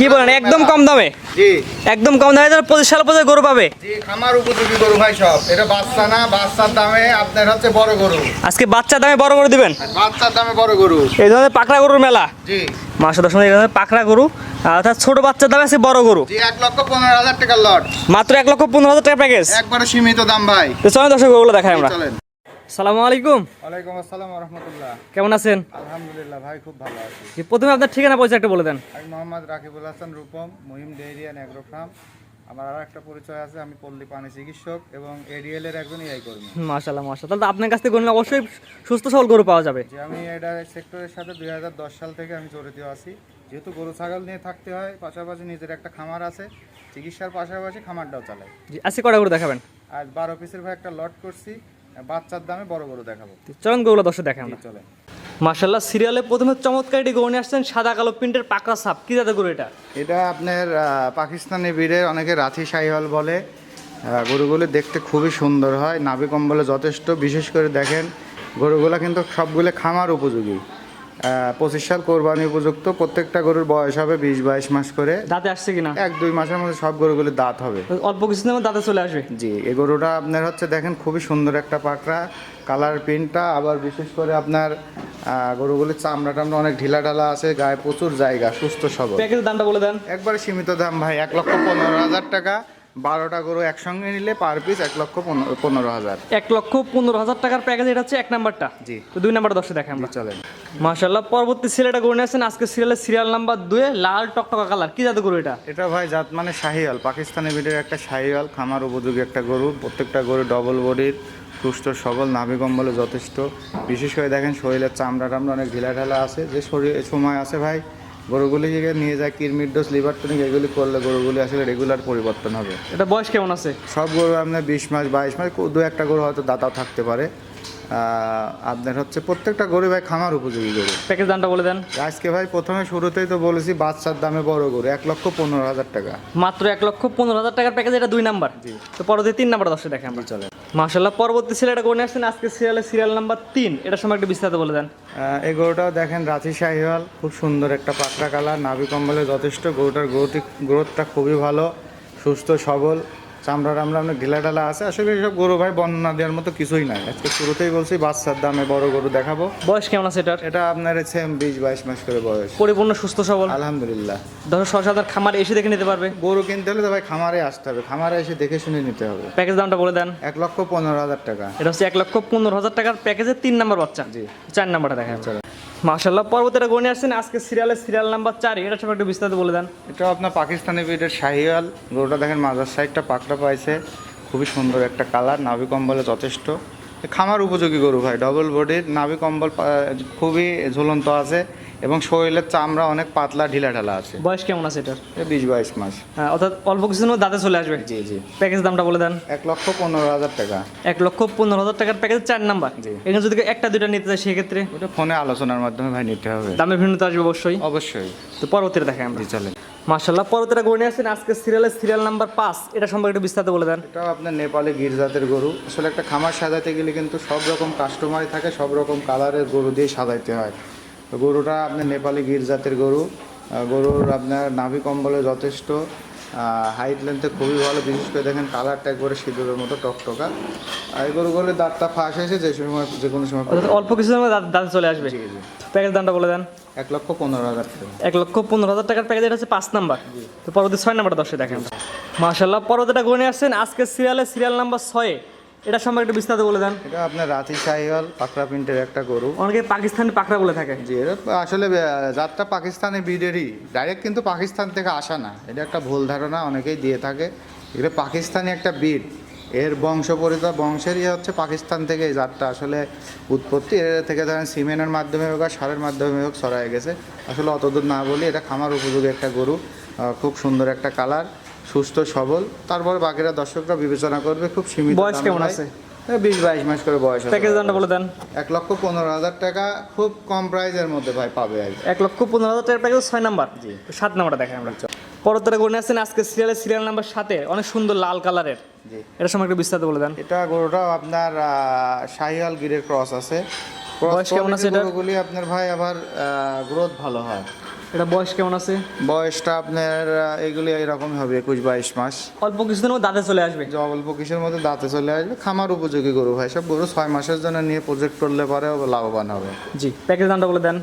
কি বলেন একদম কম দামে? জি। একদম কম দামে যারা পঁচিশ সাল পর্যন্ত গরু পাবে? জি খামার উপযোগী গরু ভাই সব। এটা বাচ্চা না বাচ্চার দামে আপনার হচ্ছে বড় গরু। আজকে বাচ্চা দামে বড় গরু দিবেন? বাচ্চার দামে বড় গরু। এই ধরনের পাকড়া গরুর মেলা? জি। মাসে দশ ধরনের পাকড়া গরু অর্থাৎ ছোট বাচ্চার দামে আছে বড় গরু। এক লক্ষ পনেরো হাজার টাকার লট। মাত্র এক লক্ষ পনেরো হাজার টাকা প্যাকেজ একবারে সীমিত দাম ভাই। চলেন দর্শক গরুগুলো দেখাই আমরা। চলেন। সালামু আলাইকুম। ওয়ালাইকুম আসসালাম রহমতুল্লাহ কেমন আছেন? আলহামদুলিল্লাহ ভাই খুব ভালো আছি। প্রথমে আপনার ঠিকানা পয়সা একটা বলে দেন। আমি মোহাম্মদ রাকিবুল হাসান রূপম মহিম অ্যাগ্রো ফার্ম। আমার আর একটা পরিচয় আছে আমি পল্লী পানি চিকিৎসক এবং এডিএল এর একজন ইআই কর্মী। তাহলে আপনার কাছ থেকে গরু অবশ্যই সুস্থ সবল গরু পাওয়া যাবে। যে আমি এটা সেক্টরের সাথে দুই হাজার দশ সাল থেকে আমি জড়িত আছি। যেহেতু গরু ছাগল নিয়ে থাকতে হয় পাশাপাশি নিজের একটা খামার আছে চিকিৎসার পাশাপাশি খামারটাও চালাই। জি আজকে কটা গরু দেখাবেন? আর বারো পিসের ভাই একটা লট করছি। বাচ্চার দামে বড় গরু দেখাবো। চলেন গরুগুলো দর্শক দেখাই আমরা। চলে মাশাল্লাহ সিরিয়ালে প্রথমে চমৎকার একটি গরু নিয়ে আসছেন সাদা কালো প্রিন্টের পাকা সাপ। কি জাতের গরু এটা? এটা আপনার পাকিস্তানি বীরের অনেকে রাথি সাইহল বলে। গরুগুলো দেখতে খুবই সুন্দর হয় নাভি কম্বলে যথেষ্ট। বিশেষ করে দেখেন গরুগুলো কিন্তু সবগুলো খামার উপযোগী। পঁচিশ সাল কোরবানি উপযুক্ত। প্রত্যেকটা গরুর বয়স হবে বিশ বাইশ মাস করে। দাঁতে আসছে কিনা? এক দুই মাসের মধ্যে সব গরুগুলির দাঁত হবে। অল্প কিছুদিনের মধ্যে দাঁতে চলে আসবে? জি এই গরুটা আপনার হচ্ছে দেখেন খুবই সুন্দর একটা পাকড়া। কালার প্রিন্টটা আবার বিশেষ করে আপনার গরুগুলির চামড়া টামড়া অনেক ঢিলা ঢালা আছে গায়ে প্রচুর জায়গা সুস্থ সবল। প্যাকেজের দামটা বলে দেন। একবারে সীমিত দাম ভাই এক লক্ষ পনেরো হাজার টাকা। বারোটা গরু একসঙ্গে নিলে পার পিস এক লক্ষ পনেরো- হাজার। এক লক্ষ পনেরো হাজার টাকার প্যাকেজ এটা হচ্ছে এক নাম্বারটা। জি। তো দুই নাম্বার দশে দেখেন আমরা। চলেন। মাশাল্লাহ পরবর্তী সিরিয়ালটা গরু নিয়ে আসছেন। আজকে সিরিয়ালের সিরিয়াল নাম্বার দুয়ে লাল টকটকা কালার কি জাতের গরু এটা? এটা ভাই জাত মানে শাহিওয়াল। পাকিস্তানি বিটের একটা শাহিওয়াল খামার উপযোগী একটা গরু। প্রত্যেকটা গরু ডবল বডির সুস্থ সবল নাভি কম্বলে যথেষ্ট। বিশেষ করে দেখেন শরীরের চামড়া টামড়া অনেক ঢিলা ঢালা আছে। যে শরীর সময় আছে ভাই গরুগুলিকে নিয়ে যায় কিরমির ডোজ লিভার টনিক এগুলি করলে গরুগুলি আসলে রেগুলার পরিবর্তন হবে। এটা বয়স কেমন আছে? সব গরু আপনার বিশ মাস বাইশ মাস দু একটা গরু হয়তো দাতাও থাকতে পারে। আপনার হচ্ছে প্রত্যেকটা গরু ভাই খামার উপযোগী গরু। প্যাকেজ দামটা বলে দেন। আজকে ভাই প্রথমে শুরুতেই তো বলেছি বাচ্চার দামে বড় গরু এক লক্ষ পনেরো হাজার টাকা। মাত্র এক লক্ষ পনেরো হাজার টাকার প্যাকেজ এটা দুই নাম্বার। তো পরবর্তী তিন নাম্বার দশে দেখেন আমরা। চলে মাশাল্লাহ পরবর্তী সিরিয়ালটা কোনে আসছেন আজকে সিরিয়ালের সিরিয়াল নাম্বার তিন। এটার সময় একটু বিস্তারিত বলে দেন। এই গরুটাও দেখেন, রাঁচি শাহিওয়াল, খুব সুন্দর একটা পাকড়া কালার, নাভি কম্বলে যথেষ্ট। গরুটার গ্রোথ গ্রোথটা খুবই ভালো, সুস্থ, সবল। চামড়া টামড়া আপনার ঢিলা ঢালা আছে। আসলে এইসব গরু ভাই বর্ণনা দেওয়ার মতো কিছুই নাই। আজকে শুরুতেই বলছি বাচ্চার দামে বড় গরু দেখাবো। বয়স কেমন আছে এটার? এটা আপনার সেম বিশ বাইশ মাস করে বয়স। পরিপূর্ণ সুস্থ সবল? আলহামদুলিল্লাহ। দশ সরসাদার খামার এসে দেখে নিতে পারবে। গরু কিনতে হলে তো ভাই খামারে আসতে হবে। খামারে এসে দেখে শুনে নিতে হবে। প্যাকেজ দামটা বলে দেন। এক লক্ষ পনেরো হাজার টাকা। এটা হচ্ছে এক লক্ষ পনেরো হাজার টাকার প্যাকেজের তিন নাম্বার বাচ্চা। জি। চার নাম্বারটা দেখেন মাশাল্লাহ পরবর্তীটা গণে আসছেন। আজকে সিরিয়ালের সিরিয়াল নাম্বার চার। এটা সব একটু বিস্তারিত বলে দেন। এটা আপনার পাকিস্তানি ব্রিডের শাহিওয়াল। গরুটা দেখেন, মাজার সাইডটা পাকড়া পাইছে। খুবই সুন্দর একটা কালার, নাভি কম্বলে যথেষ্ট। খামার উপযোগী গরু ভাই ডবল বডির নাভি কম্বল খুবই ঝুলন্ত আছে। এবং শরীরের চামড়া অনেক পাতলা ঢিলা ঢালা আছে। বয়স কেমন আছে এটার? বিশ বাইশ মাস। হ্যাঁ, অর্থাৎ অল্প কিছুদিন দাঁতে চলে আসবে। জি জি। প্যাকেজ দামটা বলে দেন। এক লক্ষ পনেরো হাজার টাকা। এক লক্ষ পনেরো হাজার টাকার প্যাকেজ চার নাম্বার। জি। এখানে যদি একটা দুইটা নিতে চাই সেক্ষেত্রে? ওটা ফোনে আলোচনার মাধ্যমে ভাই নিতে হবে। দামের ভিন্নতা আসবে অবশ্যই। অবশ্যই। তো পরবর্তীটা দেখেন আমরা। জি চলেন। মাশাল্লাহ পরবর্তীটা নিয়ে আসছেন আজকে সিরিয়ালের সিরিয়াল নাম্বার পাঁচ। এটা সম্পর্কে একটু বিস্তারিত বলে দেন। এটাও আপনার নেপালে গির জাতের গরু। আসলে একটা খামার সাজাতে গেলে কিন্তু সব রকম কাস্টমারই থাকে সব রকম কালারের গরু দিয়ে সাজাইতে হয়। গরুটা আপনার নেপালি গির জাতের গরু। গরুর আপনার নাভি কম্বলে যথেষ্ট। হাইট লেন্থে খুবই ভালো বিশেষ করে দেখেন কালারটা একবারে সিঁদুরের মতো টকটকা। আর এই গরুগুলোর দাঁতটা ফাঁস হয়েছে যে সময় যে কোনো সময় অল্প কিছু সময় দাঁত- চলে আসবে। প্যাকেজ দামটা বলে দেন। এক লক্ষ পনেরো হাজার টাকা। এক লক্ষ পনেরো হাজার টাকার প্যাকেজ এটা হচ্ছে পাঁচ নাম্বার। তো পরবর্তী ছয় নাম্বারটা দশে দেখেন। মাশাল্লাহ পরবর্তীটা গণে আসছেন আজকে সিরিয়ালে সিরিয়াল নাম্বার ছয়ে। এটা সম্পর্কে একটু বিস্তারিত বলে দেন। এটা আপনার রাতি শাহিওয়াল পাকড়া প্রিন্টের একটা গরু। অনেকে পাকিস্তানি পাকড়া বলে থাকে। জি এটা আসলে জাতটা পাকিস্তানি ব্রিডেরই। ডাইরেক্ট কিন্তু পাকিস্তান থেকে আসা না। এটা একটা ভুল ধারণা অনেকেই দিয়ে থাকে। এটা পাকিস্তানি একটা ব্রিড। এর বংশ পরিচয় বংশেরই হচ্ছে পাকিস্তান থেকে এই জাতটা আসলে উৎপত্তি। এর থেকে ধরেন সিমেন্টের মাধ্যমে হোক আর সারের মাধ্যমে হোক ছড়ায় গেছে। আসলে অতদূর না বলি এটা খামার উপযোগী একটা গরু খুব সুন্দর একটা কালার। সুস্থ সবল। তারপর বাকিরা দর্শকরা বিবেচনা করবে খুব সীমিত বয়স কেমন আছে? বিশ বাইশ মাস করে বয়স প্যাকেজ দামটা বলে দেন। এক লক্ষ পনেরো হাজার টাকা খুব কম প্রাইজের মধ্যে ভাই পাবে আর এক লক্ষ পনেরো হাজার টাকার প্যাকেজ ছয় নাম্বার। জি। সাত নাম্বারটা দেখেন আমরা। পরবর্তীটা গণে আসছেন আজকে সিরিয়ালের সিরিয়াল নাম্বার সাথে অনেক সুন্দর লাল কালারের। জি। এটা সম্পর্কে একটু বিস্তারিত বলে দেন। এটা গরুটাও আপনার শাহিওয়াল গিরের ক্রস আছে। বয়স কেমন আছে এটার? গরুগুলি আপনার ভাই আবার গ্রোথ ভালো হয়। এটা বয়স কেমন আছে? বয়সটা আপনার এগুলি এরকমই হবে একুশ বাইশ মাস। অল্প কিছুদিনের মধ্যে দাঁতে চলে আসবে? অল্প কিসের মধ্যে দাঁতে চলে আসবে খামার উপযোগী গরু ভাই। সব গরু ছয় মাসের জন্য নিয়ে প্রজেক্ট করলে পরে লাভবান হবে। জি প্যাকেজ দামটা বলে দেন।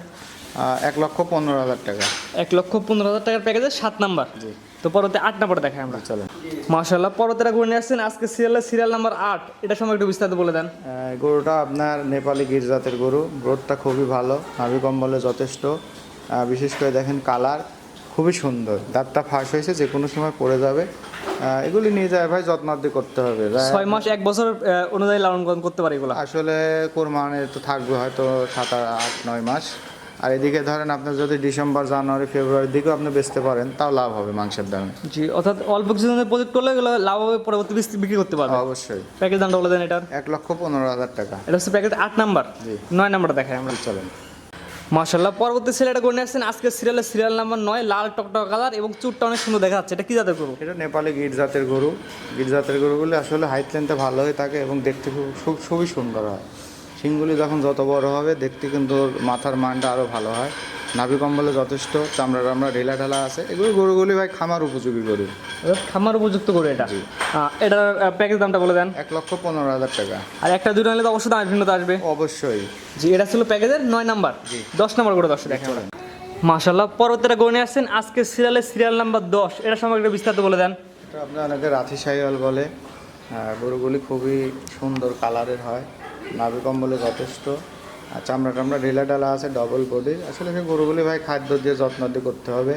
এক লক্ষ পনেরো হাজার টাকা। এক লক্ষ পনেরো হাজার টাকার প্যাকেজের সাত নাম্বার জি। তো পরবর্তী আট নাম্বার দেখাই আমরা। চলেন। মাশাল্লাহ পরবর্তীটা ঘুরে নিয়ে আসছেন আজকে সিরিয়ালের সিরিয়াল নাম্বার আট। এটা সময় একটু বিস্তারিত বলে দেন। গরুটা আপনার নেপালি গির জাতের গরু। গ্রোথটা খুবই ভালো নাভি কম্বলে যথেষ্ট। বিশেষ করে দেখেন কালার খুবই সুন্দর। দাঁতটা ফাঁস হয়েছে যে কোনো সময় পড়ে যাবে। এগুলি নিয়ে যায় ভাই যত্নার্দি করতে হবে। ছয় মাস এক বছর অনুযায়ী লালন পালন করতে পারে এগুলো? আসলে কোরবানের তো থাকবে হয়তো সাত আট নয় মাস। আর এদিকে ধরেন আপনার যদি ডিসেম্বর জানুয়ারি ফেব্রুয়ারির দিকেও আপনি বেচতে পারেন তাও লাভ হবে মাংসের দামে। জি অর্থাৎ অল্প কিছুদিনের প্রজেক্ট করলে এগুলো লাভ হবে পরবর্তী বিক্রি করতে পারবে? অবশ্যই। প্যাকেজ দামটা বলে দেন এটার। এক লক্ষ পনেরো হাজার টাকা। এটা হচ্ছে প্যাকেজ আট নাম্বার। জি। নয় নাম্বারটা দেখায় আমরা। চলেন। মাশাল্লাহ পরবর্তী সিরিয়ালটা করে আসছেন আজকে সিরিয়ালের সিরিয়াল নাম্বার নয়, লাল টকটক কালার এবং চুটটা অনেক সুন্দর দেখা যাচ্ছে এটা কি জাতের গরু? এটা নেপালে গির জাতের গরু। গির জাতের গরুগুলি আসলে হাইট লেন্থে ভালো হয়ে থাকে এবং দেখতে খুব খুব- খুবই সুন্দর হয়। সিংগুলি যখন যত বড় হবে, দেখতে কিন্তু মাথার মানটা আরও ভালো হয়। নাভি কম্বলে যথেষ্ট চামড়া টামড়া ঢেলা ঢালা আছে। এগুলো গরুগুলি ভাই খামার উপযোগী গরু। খামার উপযুক্ত করে এটা? এটার প্যাকেজ দামটা বলে দেন। এক লক্ষ পনেরো হাজার টাকা। আর একটা দুটো নিলে তো অবশ্যই দামের ভিন্নতা আসবে। অবশ্যই। জি এটা ছিল প্যাকেজের নয় নাম্বার। দশ নাম্বার করে দশটা দেখেন। মাশাল্লাহ পরবর্তীটা গণে আসছেন। আজকে সিরিয়ালের সিরিয়াল নাম্বার দশ। এটা সম্পর্কে একটু বিস্তারিত বলে দেন। এটা আপনার অনেকে রাথি সাইওয়াল বলে। গরুগুলি খুবই সুন্দর কালারের হয়। নাভি কম্বলে যথেষ্ট। আর চামড়া টামড়া ঢিলা ডালা আছে ডবল বডি আসলে সেই গরুগুলি ভাই খাদ্য দিয়ে যত্ন দিয়ে করতে হবে।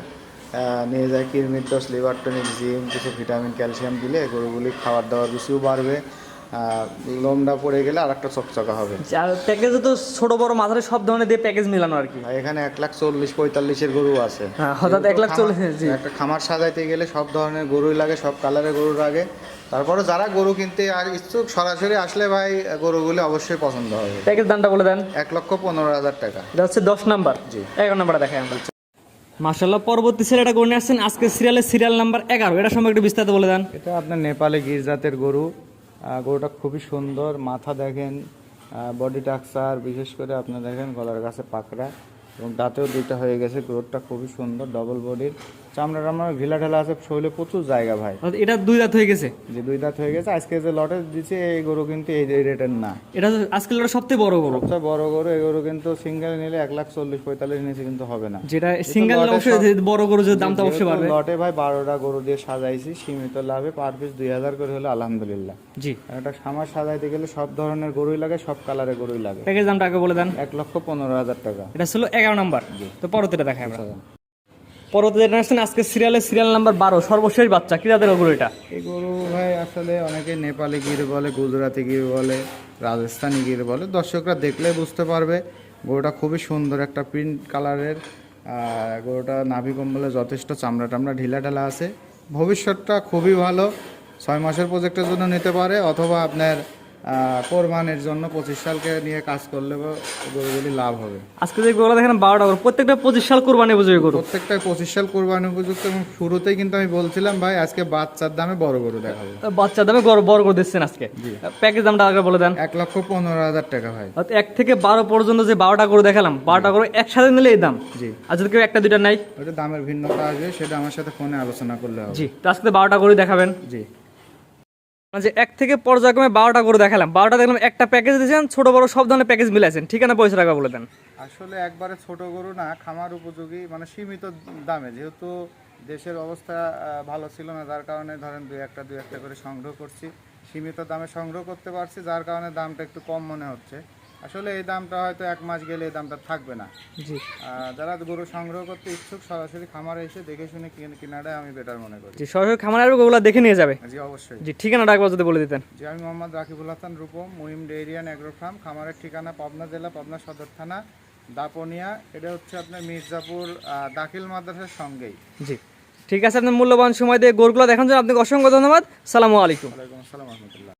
নিয়ে যায় কিরমির দশ লিভার, টনিক জিম কিছু ভিটামিন, ক্যালসিয়াম দিলে গরুগুলি খাবার দাবার বেশিও বাড়বে। লোমটা পড়ে গেলে আর একটা চকচকা হবে। আর প্যাকেজে তো ছোট বড় মাথায় সব ধরনের দিয়ে প্যাকেজ মিলানো আর কি। এখানে এক লাখ চল্লিশ পঁয়তাল্লিশের গরু আছে। হ্যাঁ হঠাৎ এক লাখ চল্লিশ জি। একটা খামার সাজাইতে গেলে সব ধরনের গরুই লাগে সব কালারের গরু লাগে। তারপরে যারা গরু কিনতে আর ইচ্ছুক সরাসরি আসলে ভাই গরুগুলি অবশ্যই পছন্দ হবে। প্যাকেজ দামটা বলে দেন। এক লক্ষ পনেরো হাজার টাকা। এটা হচ্ছে দশ নাম্বার। জি। এগারো নাম্বারটা দেখাই আমরা মাশাল্লাহ পরবর্তী সিরিয়ালটা গণে আসছেন? আজকে সিরিয়ালের সিরিয়াল নাম্বার এগারো। এটা সম্পর্কে একটু বিস্তারিত বলে দেন। এটা আপনার নেপালে গির জাতের গরু। গরুটা খুবই সুন্দর, মাথা দেখেন বডি টাক্সার বিশেষ করে আপনার দেখেন গলার কাছে পাকড়া এবং দাঁতেও দুইটা হয়ে গেছে গ্রোথটা খুবই সুন্দর ডবল বডির চামড়া টামড়া ঢিলা ঢালা আছে শরীরে প্রচুর জায়গা ভাই। এটা দুই রাত হয়ে গেছে? যে দুই দাঁত হয়ে গেছে আজকে যে লটে দিচ্ছে এই গরু কিন্তু এই রেটের না। এটা আজকে সবথেকে বড় গরু। সবচেয়ে বড় গরু এই গরু কিন্তু সিঙ্গেল নিলে এক লাখ চল্লিশ পঁয়তাল্লিশ নিচে কিন্তু হবে না। যেটা সিঙ্গেল অবশ্যই বড় গরু যে দামটা অবশ্যই বাড়বে। লটে ভাই বারোটা গরু দিয়ে সাজাইছি সীমিত লাভে পার পিস দুই হাজার করে হলে আলহামদুলিল্লাহ। জি। একটা খামার সাজাইতে গেলে সব ধরনের গরুই লাগে সব কালারের গরুই লাগে। প্যাকেজ দামটা আগে বলে দেন। এক লক্ষ পনেরো হাজার টাকা। এটা ছিল এগারো নাম্বার। তো পরবর্তীটা দেখাই আমরা। পরবর্তীতে এটা আসছেন আজকে সিরিয়ালের সিরিয়াল নাম্বার বারো, সর্বশেষ বাচ্চা। কি জাতের গরু এটা? এই গরু ভাই আসলে অনেকে নেপালি গির বলে, গুজরাটি গির বলে, রাজস্থানি গির বলে। দর্শকরা দেখলে বুঝতে পারবে, গরুটা খুবই সুন্দর একটা প্রিন্ট কালারের গরুটা নাভি কম্বলে যথেষ্ট চামড়া টামড়া, ঢিলা ঢালা আছে। ভবিষ্যৎটা খুবই ভালো, ছয় মাসের প্রজেক্টের জন্য নিতে পারে, অথবা আপনার কোরবানির জন্য পঁচিশ সালকে নিয়ে কাজ করলে গরুগুলি লাভ হবে। আজকে যে গরু দেখেন বারোটা গরু প্রত্যেকটা পঁচিশ সাল কোরবানি উপযোগী গরু। প্রত্যেকটা পঁচিশ সাল কোরবানি উপযুক্ত এবং শুরুতেই কিন্তু আমি বলছিলাম ভাই আজকে বাচ্চার দামে বড় গরু দেখাবো। বাচ্চার দামে বড় বড় গরু দিচ্ছেন আজকে। প্যাকেজ দামটা আগে বলে দেন। এক লক্ষ পনেরো হাজার টাকা ভাই। এক থেকে বারো পর্যন্ত যে বারোটা গরু দেখালাম বারোটা গরু একসাথে নিলে এই দাম। জি। আর যদি কেউ একটা দুইটা নাই? ওটা দামের ভিন্নতা আসবে সেটা আমার সাথে ফোনে আলোচনা করলে হবে। জি তো আজকে বারোটা গরু দেখাবেন। জি। যে এক থেকে পর্যায়ক্রমে বারোটা করে দেখালাম, বারোটা দেখলাম, একটা প্যাকেজ দিয়েছেন, ছোট বড় সব ধরনের প্যাকেজ মিলাইছেন। ঠিকানা পয়সা টাকা বলে দেন? আসলে একবারে ছোট গরু না, খামার উপযোগী মানে সীমিত দামে। যেহেতু দেশের অবস্থা ভালো ছিল না, যার কারণে ধরেন দুই একটা দুই একটা করে সংগ্রহ করছি। সীমিত দামে সংগ্রহ করতে পারছি, যার কারণে দামটা একটু কম মনে হচ্ছে। আসলে এই দামটা হয়তো এক মাস গেলে এই দামটা থাকবে না। জি। যারা গরু সংগ্রহ করতে ইচ্ছুক সরাসরি খামারে এসে দেখে শুনে কিন- কেনাটাই আমি বেটার মনে করি। জি সরাসরি খামার আসবে ওগুলো দেখে নিয়ে যাবে? জি অবশ্যই। জি ঠিকানাটা একবার যদি বলে দিতেন। জি আমি মোহাম্মদ রাকিবুল হাসান রূপম মুহিম ডেইরিয়ান অ্যাগ্রো ফার্ম খামারের ঠিকানা পাবনা জেলা পাবনা সদর থানা দাপনিয়া। এটা হচ্ছে আপনার মির্জাপুর দাখিল মাদ্রাসার সঙ্গেই। জি। ঠিক আছে আপনার মূল্যবান সময় দিয়ে গরুগুলো দেখান জন্য আপনাকে অসংখ্য ধন্যবাদ। সালামু আলাইকুম। আলাইকুম আসসালাম রহমতুল্লাহ।